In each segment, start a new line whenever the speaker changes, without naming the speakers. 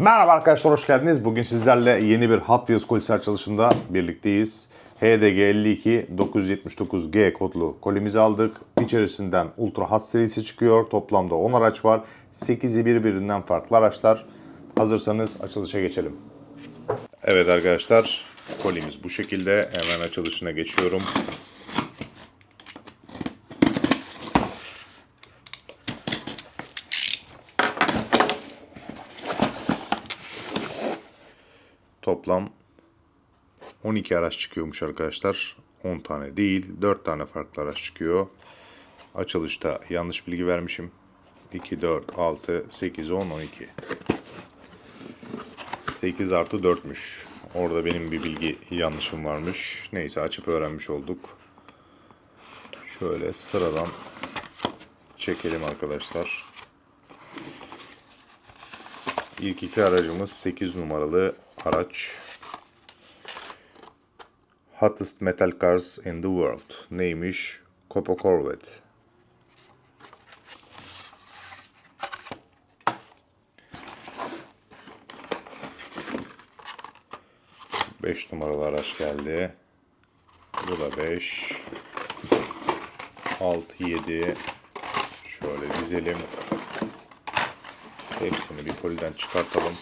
Merhaba arkadaşlar hoş geldiniz. Bugün sizlerle yeni bir Hot Wheels kolisi açılışında birlikteyiz. HDG 52 979G kodlu kolimizi aldık. İçerisinden Ultra Hot serisi çıkıyor. Toplamda 10 araç var. 8'i birbirinden farklı araçlar. Hazırsanız açılışa geçelim. Evet arkadaşlar kolimiz bu şekilde. Hemen açılışına geçiyorum. Toplam 12 araç çıkıyormuş arkadaşlar. 10 tane değil, 4 tane farklı araç çıkıyor. Açılışta yanlış bilgi vermişim. 2, 4, 6, 8, 10, 12. 8 artı 4'müş. Orada benim bir bilgi yanlışım varmış. Neyse açıp öğrenmiş olduk. Şöyle sıradan çekelim arkadaşlar. İlk iki aracımız 8 numaralı araç. Hottest Metal Cars in the World. Neymiş? Copa Corvette. Beş numaralı araç geldi. Bu da 5. 6, 7. Şöyle dizelim. Hepsini bir koliden çıkartalım.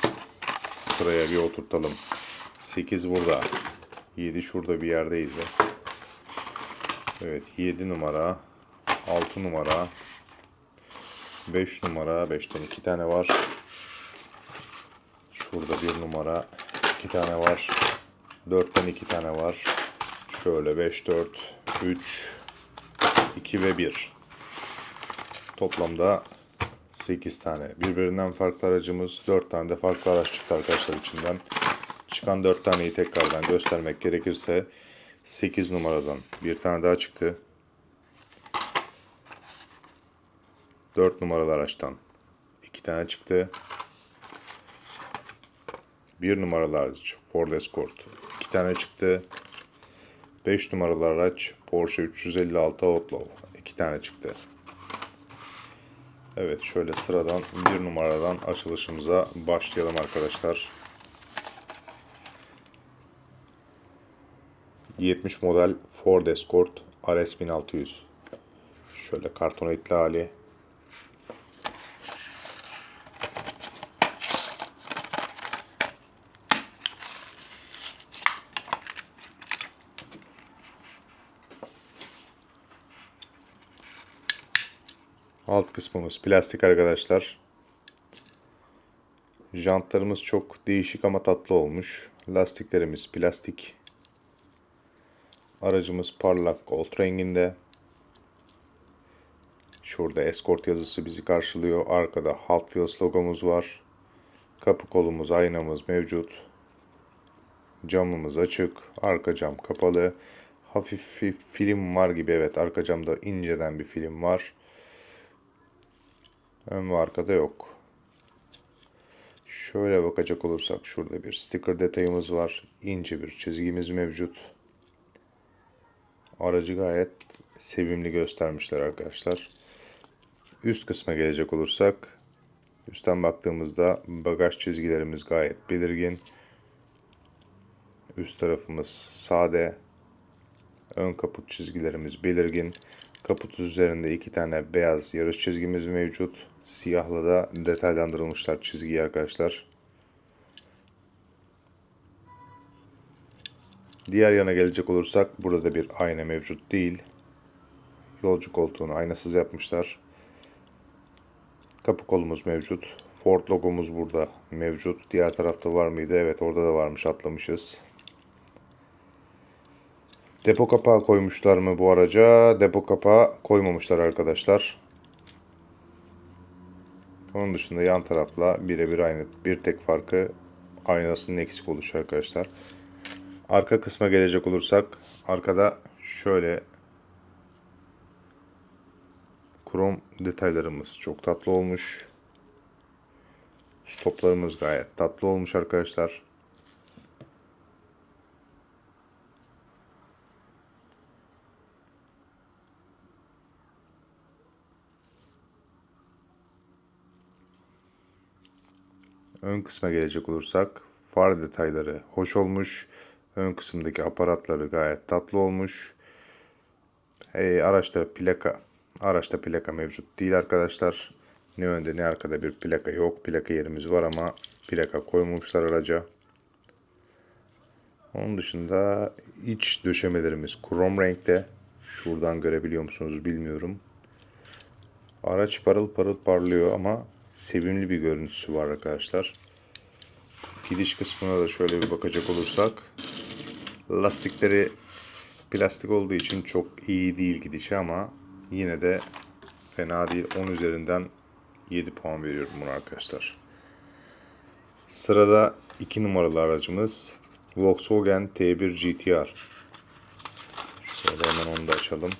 Sıraya bir oturtalım. 8 burada. 7 şurada bir yerdeydi. Evet 7 numara. 6 numara. 5 numara. 5'ten 2 tane var. Şurada 1 numara. 2 tane var. 4'ten 2 tane var. Şöyle 5, 4, 3, 2 ve 1. Toplamda 8 tane. Birbirinden farklı aracımız 4 tane de farklı araç çıktı arkadaşlar içinden. Çıkan 4 taneyi tekrardan göstermek gerekirse 8 numaradan bir tane daha çıktı. 4 numaralı araçtan 2 tane çıktı. 1 numaralı araç Ford Escort 2 tane çıktı. 5 numaralı araç Porsche 356 Outlaw 2 tane çıktı. Evet şöyle sıradan bir numaradan açılışımıza başlayalım arkadaşlar. 70 model Ford Escort RS 1600. Şöyle karton etli hali. Alt kısmımız plastik arkadaşlar. Jantlarımız çok değişik ama tatlı olmuş. Lastiklerimiz plastik. Aracımız parlak gold renginde. Şurada Escort yazısı bizi karşılıyor. Arkada Hot Wheels logomuz var. Kapı kolumuz, aynamız mevcut. Camımız açık. Arka cam kapalı. Hafif film var gibi. Evet arka camda inceden bir film var. Ön ve arkada yok. Şöyle bakacak olursak şurada bir sticker detayımız var. İnce bir çizgimiz mevcut. Aracı gayet sevimli göstermişler arkadaşlar. Üst kısma gelecek olursak üstten baktığımızda bagaj çizgilerimiz gayet belirgin. Üst tarafımız sade. Ön kaput çizgilerimiz belirgin. Kaput üzerinde iki tane beyaz yarış çizgimiz mevcut. Siyahla da detaylandırılmışlar çizgiyi arkadaşlar. Diğer yana gelecek olursak burada da bir ayna mevcut değil. Yolcu koltuğunu aynasız yapmışlar. Kapı kolumuz mevcut. Ford logomuz burada mevcut. Diğer tarafta var mıydı? Evet orada da varmış atlamışız. Depo kapağı koymuşlar mı bu araca? Depo kapağı koymamışlar arkadaşlar. Onun dışında yan tarafla birebir aynı. Bir tek farkı aynasının eksik oluşu arkadaşlar. Arka kısma gelecek olursak arkada şöyle krom detaylarımız çok tatlı olmuş. Stoplarımız gayet tatlı olmuş arkadaşlar. Ön kısma gelecek olursak far detayları hoş olmuş. Ön kısımdaki aparatları gayet tatlı olmuş. Hey, araçta plaka araçta plaka mevcut değil arkadaşlar. Ne önde ne arkada bir plaka yok. Plaka yerimiz var ama plaka koymamışlar araca. Onun dışında iç döşemelerimiz krom renkte. Şuradan görebiliyor musunuz bilmiyorum. Araç parıl parıl parlıyor ama sevimli bir görüntüsü var arkadaşlar. Gidiş kısmına da şöyle bir bakacak olursak lastikleri plastik olduğu için çok iyi değil gidişi ama yine de fena değil. 10 üzerinden 7 puan veriyorum buna arkadaşlar. Sırada 2 numaralı aracımız Volkswagen T1 GTR. Şöyle hemen onu da açalım.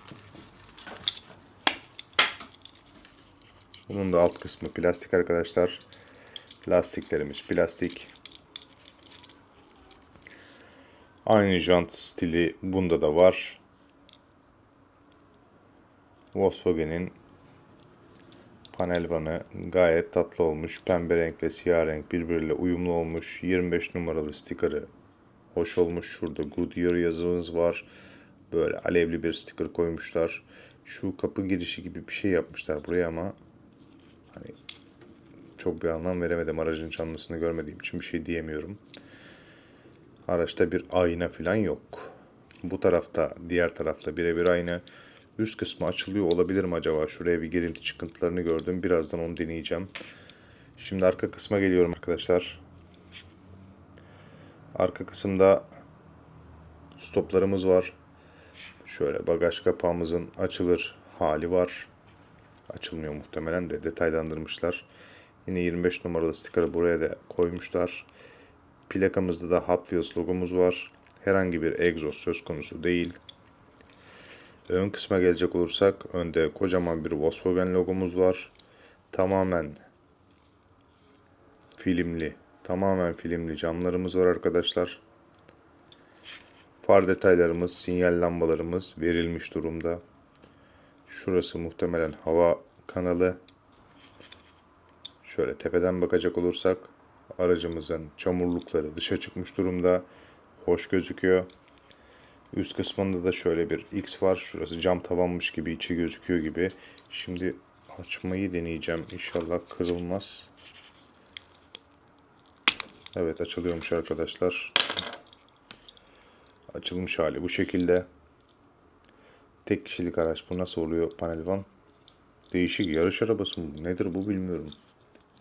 Bunun da alt kısmı plastik arkadaşlar. Lastiklerimiz plastik. Aynı jant stili bunda da var. Volkswagen'in panel vanı gayet tatlı olmuş. Pembe renkle siyah renk birbiriyle uyumlu olmuş. 25 numaralı stikeri hoş olmuş. Şurada Goodyear yazımız var. Böyle alevli bir sticker koymuşlar. Şu kapı girişi gibi bir şey yapmışlar buraya ama hani çok bir anlam veremedim. Aracın canlısını görmediğim için bir şey diyemiyorum. Araçta bir ayna falan yok. Bu tarafta diğer tarafta birebir aynı. Üst kısmı açılıyor olabilir mi acaba? Şuraya bir girinti çıkıntılarını gördüm. Birazdan onu deneyeceğim. Şimdi arka kısma geliyorum arkadaşlar. Arka kısımda stoplarımız var. Şöyle bagaj kapağımızın açılır hali var. Açılmıyor muhtemelen de detaylandırmışlar. Yine 25 numaralı stikeri buraya da koymuşlar. Plakamızda da Hot Wheels logomuz var. Herhangi bir egzoz söz konusu değil. Ön kısma gelecek olursak önde kocaman bir Volkswagen logomuz var. Tamamen filmli, tamamen filmli camlarımız var arkadaşlar. Far detaylarımız, sinyal lambalarımız verilmiş durumda. Şurası muhtemelen hava kanalı. Şöyle tepeden bakacak olursak aracımızın çamurlukları dışa çıkmış durumda. Hoş gözüküyor. Üst kısmında da şöyle bir X var. Şurası cam tavanmış gibi içi gözüküyor gibi. Şimdi açmayı deneyeceğim. İnşallah kırılmaz. Evet açılıyormuş arkadaşlar. Açılmış hali bu şekilde. Tek kişilik araç bu nasıl oluyor panel van? Değişik yarış arabası mı? Nedir bu bilmiyorum.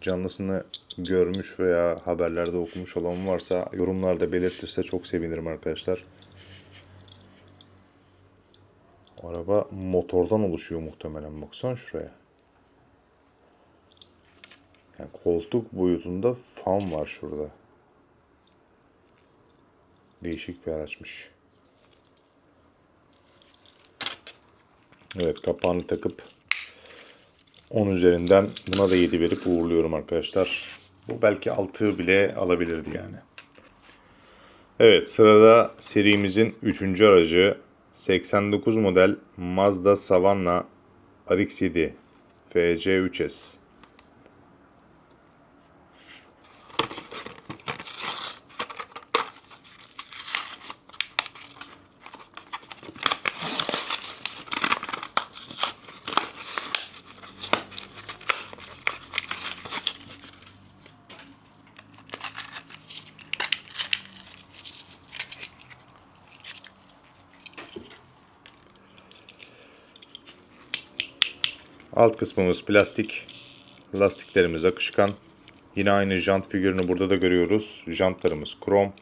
Canlısını görmüş veya haberlerde okumuş olan varsa yorumlarda belirtirse çok sevinirim arkadaşlar. Araba motordan oluşuyor muhtemelen. Baksana şuraya. Yani koltuk boyutunda fan var şurada. Değişik bir araçmış. Evet kapağını takıp 10 üzerinden buna da 7 verip uğurluyorum arkadaşlar. Bu belki 6 bile alabilirdi yani. Evet sırada serimizin 3. aracı 89 model Mazda Savanna RX-7 FC3S. Alt kısmımız plastik. Lastiklerimiz akışkan. Yine aynı jant figürünü burada da görüyoruz. Jantlarımız krom.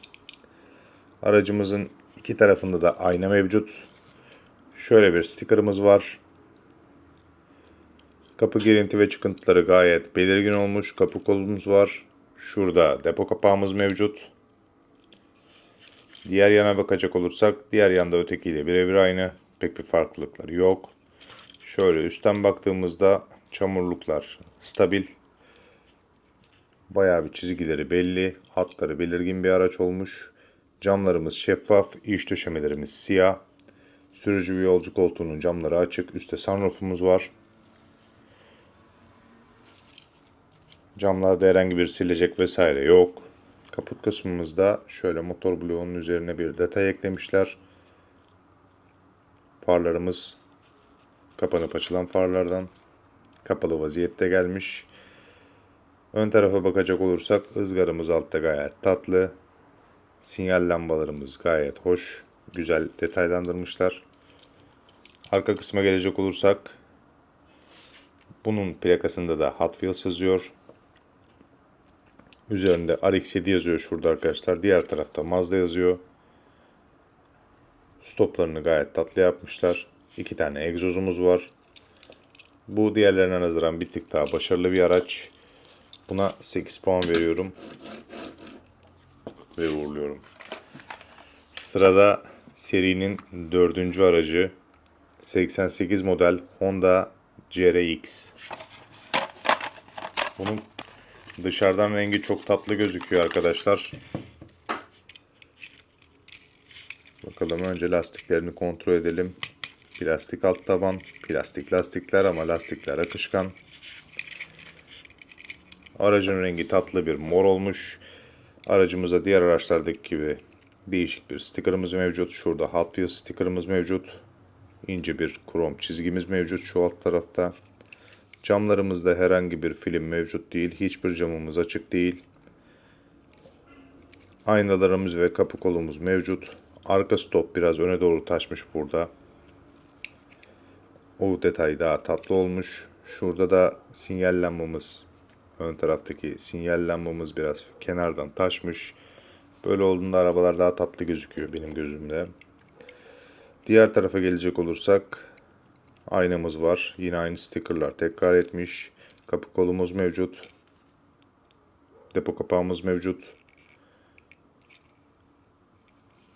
Aracımızın iki tarafında da ayna mevcut. Şöyle bir stikerimiz var. Kapı girinti ve çıkıntıları gayet belirgin olmuş. Kapı kolumuz var. Şurada depo kapağımız mevcut. Diğer yana bakacak olursak diğer yanda ötekiyle birebir aynı. Pek bir farklılıkları yok. Şöyle üstten baktığımızda çamurluklar stabil. Bayağı bir çizgileri belli. Hatları belirgin bir araç olmuş. Camlarımız şeffaf. iç döşemelerimiz siyah. Sürücü ve yolcu koltuğunun camları açık. Üstte sunroofumuz var. Camlarda herhangi bir silecek vesaire yok. Kaput kısmımızda şöyle motor bloğunun üzerine bir detay eklemişler. Farlarımız kapanıp açılan farlardan kapalı vaziyette gelmiş. Ön tarafa bakacak olursak ızgaramız altta gayet tatlı. Sinyal lambalarımız gayet hoş. Güzel detaylandırmışlar. Arka kısma gelecek olursak bunun plakasında da Hot Wheels yazıyor. Üzerinde RX-7 yazıyor şurada arkadaşlar. Diğer tarafta Mazda yazıyor. Stoplarını gayet tatlı yapmışlar. İki tane egzozumuz var. Bu diğerlerine nazaran bir tık daha başarılı bir araç. Buna 8 puan veriyorum. Ve uğurluyorum. Sırada serinin dördüncü aracı 88 model Honda CRX. Bunun dışarıdan rengi çok tatlı gözüküyor arkadaşlar. Bakalım önce lastiklerini kontrol edelim. Plastik alt taban, plastik lastikler ama lastikler akışkan. Aracın rengi tatlı bir mor olmuş. Aracımızda diğer araçlardaki gibi değişik bir stickerımız mevcut. Şurada Hot Wheels stickerımız mevcut. İnce bir krom çizgimiz mevcut şu alt tarafta. Camlarımızda herhangi bir film mevcut değil. Hiçbir camımız açık değil. Aynalarımız ve kapı kolumuz mevcut. Arka stop biraz öne doğru taşmış burada. O detay daha tatlı olmuş. Şurada da sinyal lambamız, ön taraftaki sinyal lambamız biraz kenardan taşmış. Böyle olduğunda arabalar daha tatlı gözüküyor benim gözümde. Diğer tarafa gelecek olursak aynamız var. Yine aynı stickerlar tekrar etmiş. Kapı kolumuz mevcut. Depo kapağımız mevcut.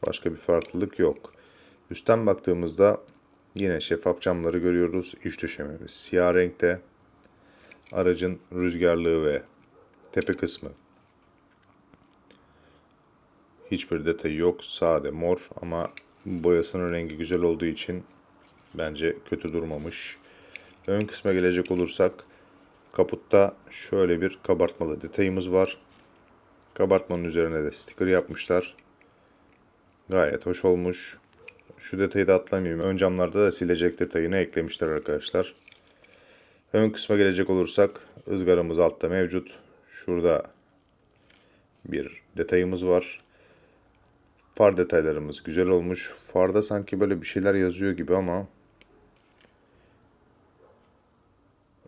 Başka bir farklılık yok. Üstten baktığımızda yine şeffaf camları görüyoruz. İç döşememiz siyah renkte. Aracın rüzgarlığı ve tepe kısmı hiçbir detayı yok. Sade mor ama boyasının rengi güzel olduğu için bence kötü durmamış. Ön kısma gelecek olursak kaputta şöyle bir kabartmalı detayımız var. Kabartmanın üzerine de sticker yapmışlar. Gayet hoş olmuş. Şu detayı da atlamayayım. Ön camlarda da silecek detayını eklemişler arkadaşlar. Ön kısma gelecek olursak ızgaramız altta mevcut. Şurada bir detayımız var. Far detaylarımız güzel olmuş. Farda sanki böyle bir şeyler yazıyor gibi ama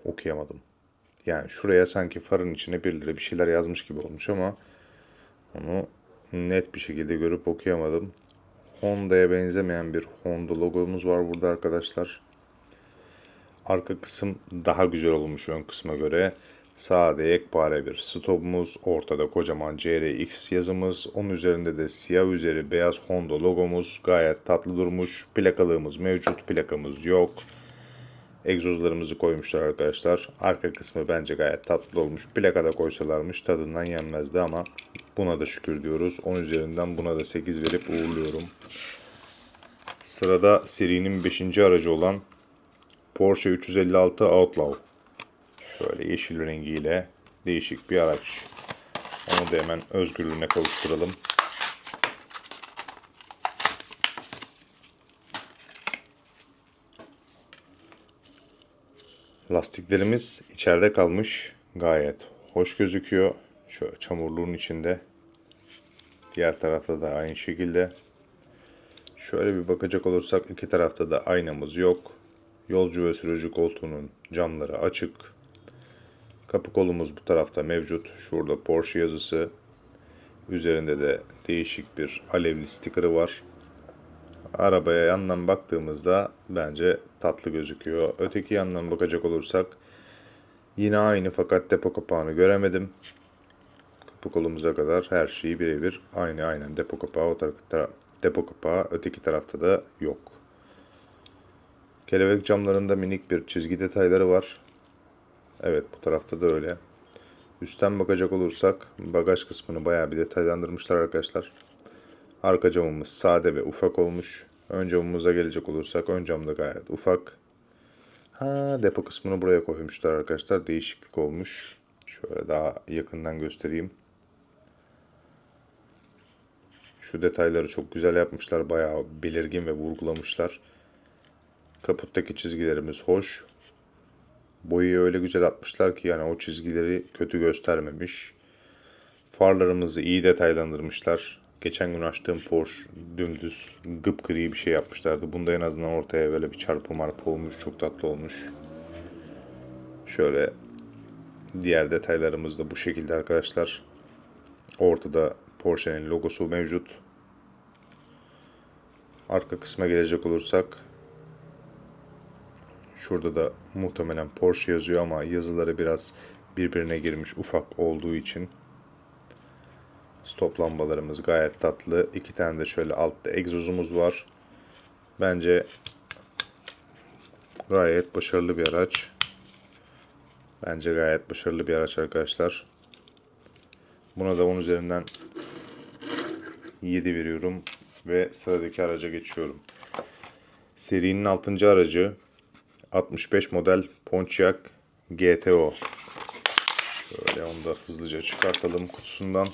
okuyamadım. Yani şuraya sanki farın içine bir lira bir şeyler yazmış gibi olmuş ama onu net bir şekilde görüp okuyamadım. Honda'ya benzemeyen bir Honda logomuz var burada arkadaşlar. Arka kısım daha güzel olmuş ön kısma göre. Sağda yekpare bir stopumuz, ortada kocaman CRX yazımız, onun üzerinde de siyah üzeri beyaz Honda logomuz gayet tatlı durmuş. Plakalığımız mevcut, plakamız yok. Egzozlarımızı koymuşlar arkadaşlar. Arka kısmı bence gayet tatlı olmuş. Plakada koysalarmış tadından yenmezdi ama buna da şükür diyoruz. 10 üzerinden buna da 8 verip uğurluyorum. Sırada serinin 5. aracı olan Porsche 356 Outlaw. Şöyle yeşil rengiyle değişik bir araç. Onu da hemen özgürlüğüne kavuşturalım. Lastiklerimiz içeride kalmış. Gayet hoş gözüküyor. Şöyle çamurluğun içinde. Diğer tarafta da aynı şekilde. Şöyle bir bakacak olursak iki tarafta da aynamız yok. Yolcu ve sürücü koltuğunun camları açık. Kapı kolumuz bu tarafta mevcut. Şurada Porsche yazısı. Üzerinde de değişik bir alevli stikeri var. Arabaya yandan baktığımızda bence tatlı gözüküyor. Öteki yandan bakacak olursak yine aynı fakat depo kapağını göremedim. Kapı kolumuza kadar her şeyi birebir aynı aynen depo kapağı o tarafta depo kapağı öteki tarafta da yok. Kelebek camlarında minik bir çizgi detayları var. Evet bu tarafta da öyle. Üstten bakacak olursak bagaj kısmını bayağı bir detaylandırmışlar arkadaşlar. Arka camımız sade ve ufak olmuş. Ön camımıza gelecek olursak ön cam da gayet ufak. Ha depo kısmını buraya koymuşlar arkadaşlar. Değişiklik olmuş. Şöyle daha yakından göstereyim. Şu detayları çok güzel yapmışlar. Bayağı belirgin ve vurgulamışlar. Kaputtaki çizgilerimiz hoş. Boyayı öyle güzel atmışlar ki yani o çizgileri kötü göstermemiş. Farlarımızı iyi detaylandırmışlar. Geçen gün açtığım Porsche dümdüz gıpgri bir şey yapmışlardı. Bunda en azından ortaya böyle bir çarpı marpı olmuş. Çok tatlı olmuş. Şöyle diğer detaylarımız da bu şekilde arkadaşlar. Ortada Porsche'nin logosu mevcut. Arka kısma gelecek olursak Şurada da muhtemelen Porsche yazıyor ama yazıları biraz birbirine girmiş ufak olduğu için stop lambalarımız gayet tatlı. İki tane de şöyle altta egzozumuz var. Bence gayet başarılı bir araç. Bence gayet başarılı bir araç arkadaşlar. Buna da 10 üzerinden 7 veriyorum ve sıradaki araca geçiyorum. Serinin 6. aracı 65 model Pontiac GTO. Şöyle onu da hızlıca çıkartalım kutusundan.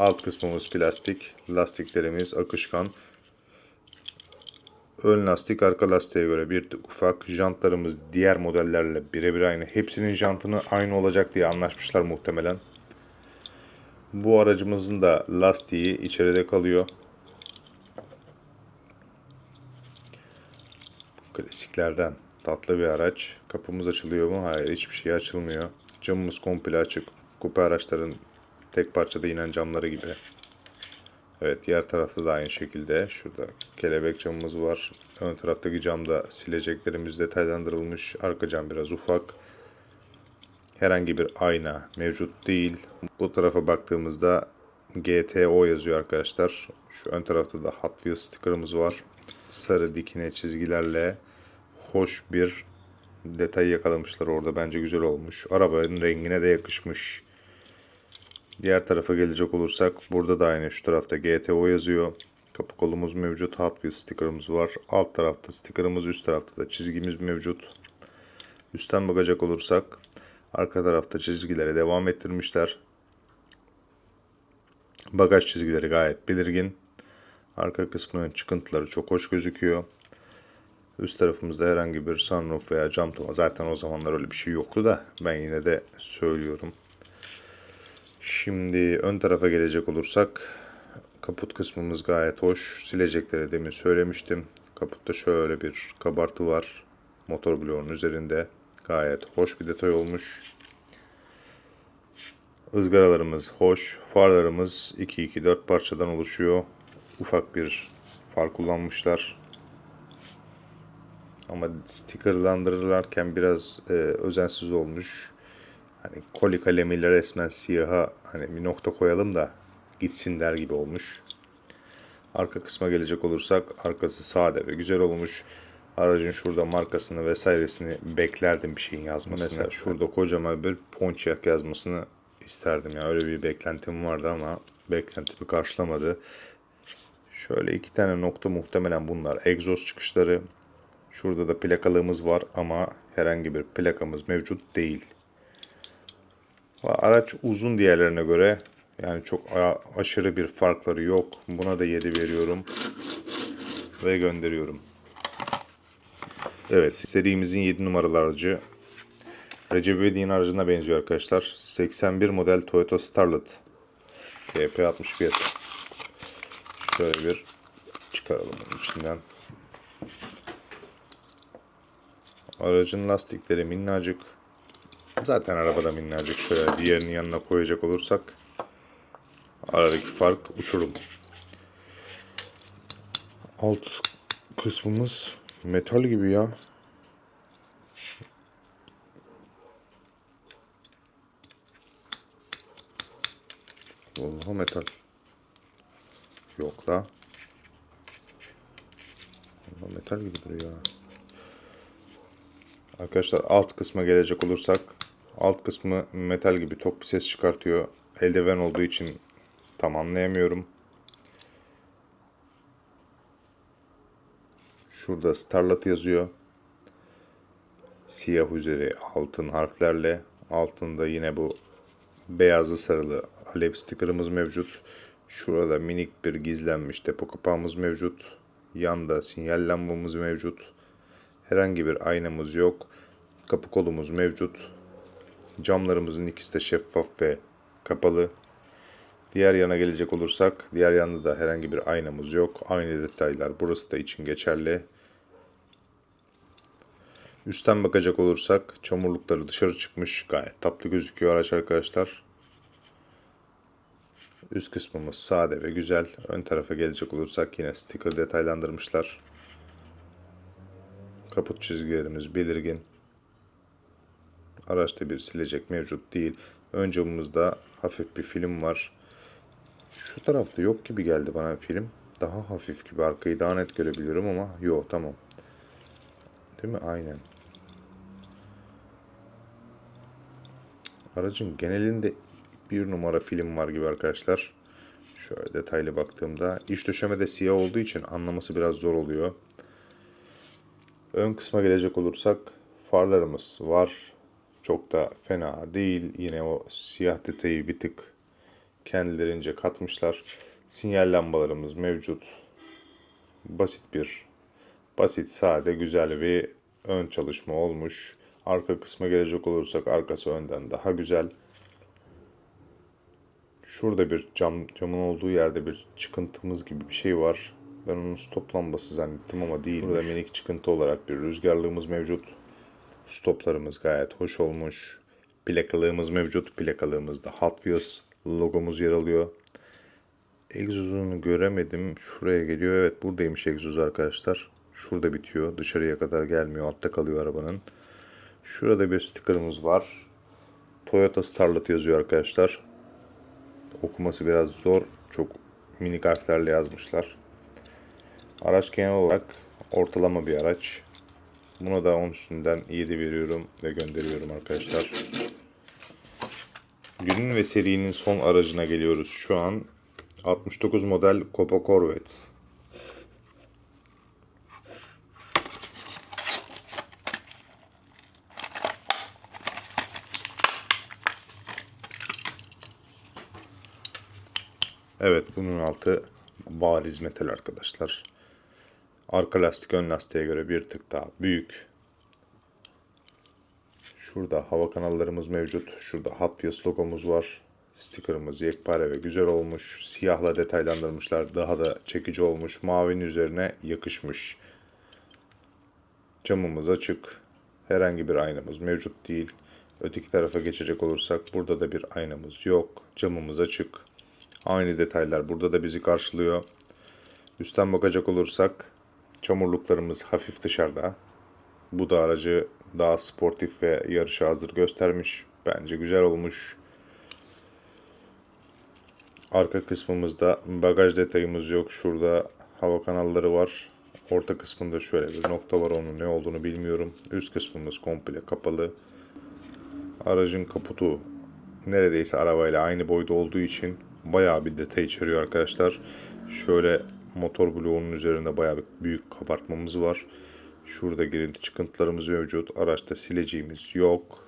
Alt kısmımız plastik. Lastiklerimiz akışkan. Ön lastik arka lastiğe göre bir ufak. Jantlarımız diğer modellerle birebir aynı. Hepsinin jantını aynı olacak diye anlaşmışlar muhtemelen. Bu aracımızın da lastiği içeride kalıyor. Klasiklerden tatlı bir araç. Kapımız açılıyor mu? Hayır hiçbir şey açılmıyor. Camımız komple açık. Kupe araçların tek parçada inen camları gibi. Evet diğer tarafta da aynı şekilde. Şurada kelebek camımız var. Ön taraftaki camda sileceklerimiz detaylandırılmış. Arka cam biraz ufak. Herhangi bir ayna mevcut değil. Bu tarafa baktığımızda GTO yazıyor arkadaşlar. Şu ön tarafta da Hot Wheels sticker'ımız var. Sarı dikine çizgilerle hoş bir detay yakalamışlar orada. Bence güzel olmuş. Arabanın rengine de yakışmış. Diğer tarafa gelecek olursak burada da aynı şu tarafta GTO yazıyor. Kapı kolumuz mevcut. Hot Wheels sticker'ımız var. Alt tarafta sticker'ımız, üst tarafta da çizgimiz mevcut. Üstten bakacak olursak arka tarafta çizgileri devam ettirmişler. Bagaj çizgileri gayet belirgin. Arka kısmının çıkıntıları çok hoş gözüküyor. Üst tarafımızda herhangi bir sunroof veya cam tuva. Zaten o zamanlar öyle bir şey yoktu da ben yine de söylüyorum. Şimdi ön tarafa gelecek olursak kaput kısmımız gayet hoş. Silecekleri demin söylemiştim. Kaputta şöyle bir kabartı var. Motor bloğunun üzerinde. Gayet hoş bir detay olmuş. Izgaralarımız hoş. Farlarımız 2-2-4 parçadan oluşuyor. Ufak bir far kullanmışlar. Ama stickerlandırırlarken biraz e, özensiz olmuş. Hani koli kalemiyle resmen siyaha hani bir nokta koyalım da gitsin der gibi olmuş. Arka kısma gelecek olursak arkası sade ve güzel olmuş. Aracın şurada markasını vesairesini beklerdim bir şeyin yazmasını. Mesela şurada kocaman bir Pontiac yazmasını isterdim ya. Öyle bir beklentim vardı ama beklentimi karşılamadı. Şöyle iki tane nokta muhtemelen bunlar. Egzoz çıkışları. Şurada da plakalığımız var ama herhangi bir plakamız mevcut değil. Araç uzun diğerlerine göre. Yani çok aşırı bir farkları yok. Buna da 7 veriyorum. Ve gönderiyorum. Evet serimizin 7 numaralı aracı. Recep İvedik'in aracına benziyor arkadaşlar. 81 model Toyota Starlet. GP61. Şöyle bir çıkaralım içinden. Aracın lastikleri minnacık. Zaten arabada minnacık. Şöyle diğerinin yanına koyacak olursak aradaki fark uçurum. Alt kısmımız metal gibi ya. Vallahi metal. Yok la. Vallahi metal gibi duruyor. Arkadaşlar alt kısma gelecek olursak alt kısmı metal gibi tok bir ses çıkartıyor. Eldiven olduğu için tam anlayamıyorum. Şurada Starlet yazıyor. Siyah üzeri altın harflerle altında yine bu beyazlı sarılı alev stickerımız mevcut. Şurada minik bir gizlenmiş depo kapağımız mevcut. Yanda sinyal lambamız mevcut. Herhangi bir aynamız yok. Kapı kolumuz mevcut. Camlarımızın ikisi de şeffaf ve kapalı. Diğer yana gelecek olursak, diğer yanda da herhangi bir aynamız yok. Aynı detaylar burası da için geçerli. Üstten bakacak olursak çamurlukları dışarı çıkmış. Gayet tatlı gözüküyor araç arkadaşlar. Üst kısmımız sade ve güzel. Ön tarafa gelecek olursak yine sticker detaylandırmışlar. Kaput çizgilerimiz belirgin. Araçta bir silecek mevcut değil. Ön camımızda hafif bir film var. Şu tarafta yok gibi geldi bana film. Daha hafif gibi arkayı daha net görebiliyorum ama yok tamam. Değil mi? Aynen. Aracın genelinde bir numara film var gibi arkadaşlar. Şöyle detaylı baktığımda iç döşeme de siyah olduğu için anlaması biraz zor oluyor. Ön kısma gelecek olursak farlarımız var. Çok da fena değil. Yine o siyah detayı bir tık kendilerince katmışlar. Sinyal lambalarımız mevcut. Basit bir, basit, sade, güzel bir ön çalışma olmuş. Arka kısma gelecek olursak arkası önden daha güzel. Şurada bir cam camın olduğu yerde bir çıkıntımız gibi bir şey var. Ben onun stop lambası zannettim ama değil. Burada minik çıkıntı olarak bir rüzgarlığımız mevcut. Stoplarımız gayet hoş olmuş. Plakalığımız mevcut. Plakalığımızda Hot Wheels logomuz yer alıyor. Egzozunu göremedim. Şuraya geliyor. Evet buradaymış egzoz arkadaşlar. Şurada bitiyor. Dışarıya kadar gelmiyor. Altta kalıyor arabanın. Şurada bir sticker'ımız var. Toyota Starlet yazıyor arkadaşlar. Okuması biraz zor. Çok minik harflerle yazmışlar. Araç genel olarak ortalama bir araç. Buna da 10 üstünden 7 veriyorum ve gönderiyorum arkadaşlar. Günün ve serinin son aracına geliyoruz şu an. 69 model Copa Corvette. Evet bunun altı bariz metal arkadaşlar. Arka lastik ön lastiğe göre bir tık daha büyük. Şurada hava kanallarımız mevcut. Şurada Hot Wheels logomuz var. Sticker'ımız yekpare ve güzel olmuş. Siyahla detaylandırmışlar. Daha da çekici olmuş. Mavinin üzerine yakışmış. Camımız açık. Herhangi bir aynamız mevcut değil. Öteki tarafa geçecek olursak burada da bir aynamız yok. Camımız açık. Aynı detaylar burada da bizi karşılıyor. Üstten bakacak olursak çamurluklarımız hafif dışarıda. Bu da aracı daha sportif ve yarışa hazır göstermiş. Bence güzel olmuş. Arka kısmımızda bagaj detayımız yok. Şurada hava kanalları var. Orta kısmında şöyle bir nokta var. Onun ne olduğunu bilmiyorum. Üst kısmımız komple kapalı. Aracın kaputu neredeyse arabayla aynı boyda olduğu için bayağı bir detay içeriyor arkadaşlar. Şöyle motor bloğunun üzerinde bayağı bir büyük kabartmamız var. Şurada girinti çıkıntılarımız mevcut. Araçta sileceğimiz yok.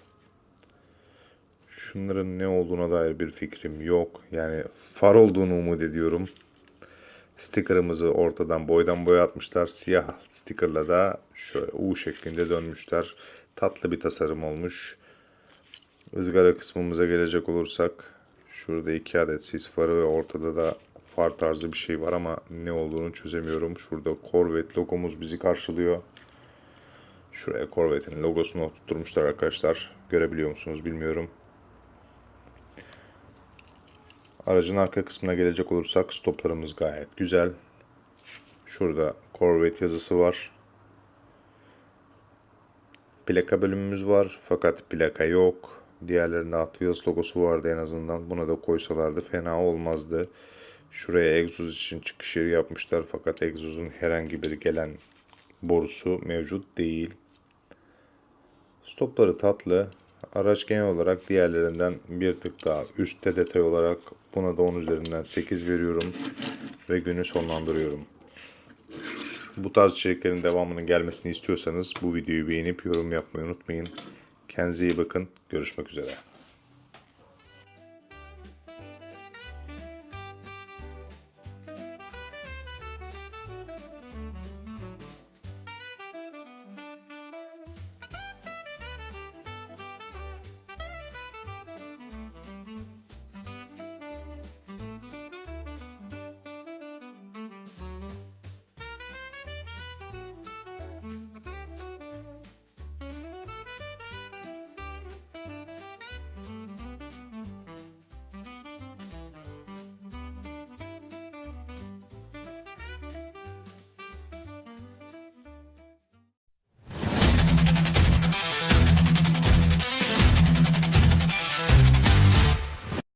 Şunların ne olduğuna dair bir fikrim yok. Yani far olduğunu umut ediyorum. Sticker'ımızı ortadan boydan boya atmışlar. Siyah sticker'la da şöyle U şeklinde dönmüşler. Tatlı bir tasarım olmuş. Izgara kısmımıza gelecek olursak şurada iki adet sis farı ve ortada da far tarzı bir şey var ama ne olduğunu çözemiyorum. Şurada Corvette logomuz bizi karşılıyor. Şuraya Corvette'in logosunu oturtmuşlar arkadaşlar. Görebiliyor musunuz bilmiyorum. Aracın arka kısmına gelecek olursak stoplarımız gayet güzel. Şurada Corvette yazısı var. Plaka bölümümüz var fakat plaka yok. Diğerlerinde Hot logosu vardı en azından. Buna da koysalardı fena olmazdı. Şuraya egzoz için çıkış yeri yapmışlar fakat egzozun herhangi bir gelen borusu mevcut değil. Stopları tatlı. Araç genel olarak diğerlerinden bir tık daha üstte detay olarak buna da 10 üzerinden 8 veriyorum ve günü sonlandırıyorum. Bu tarz içeriklerin devamının gelmesini istiyorsanız bu videoyu beğenip yorum yapmayı unutmayın. Kendinize iyi bakın. Görüşmek üzere.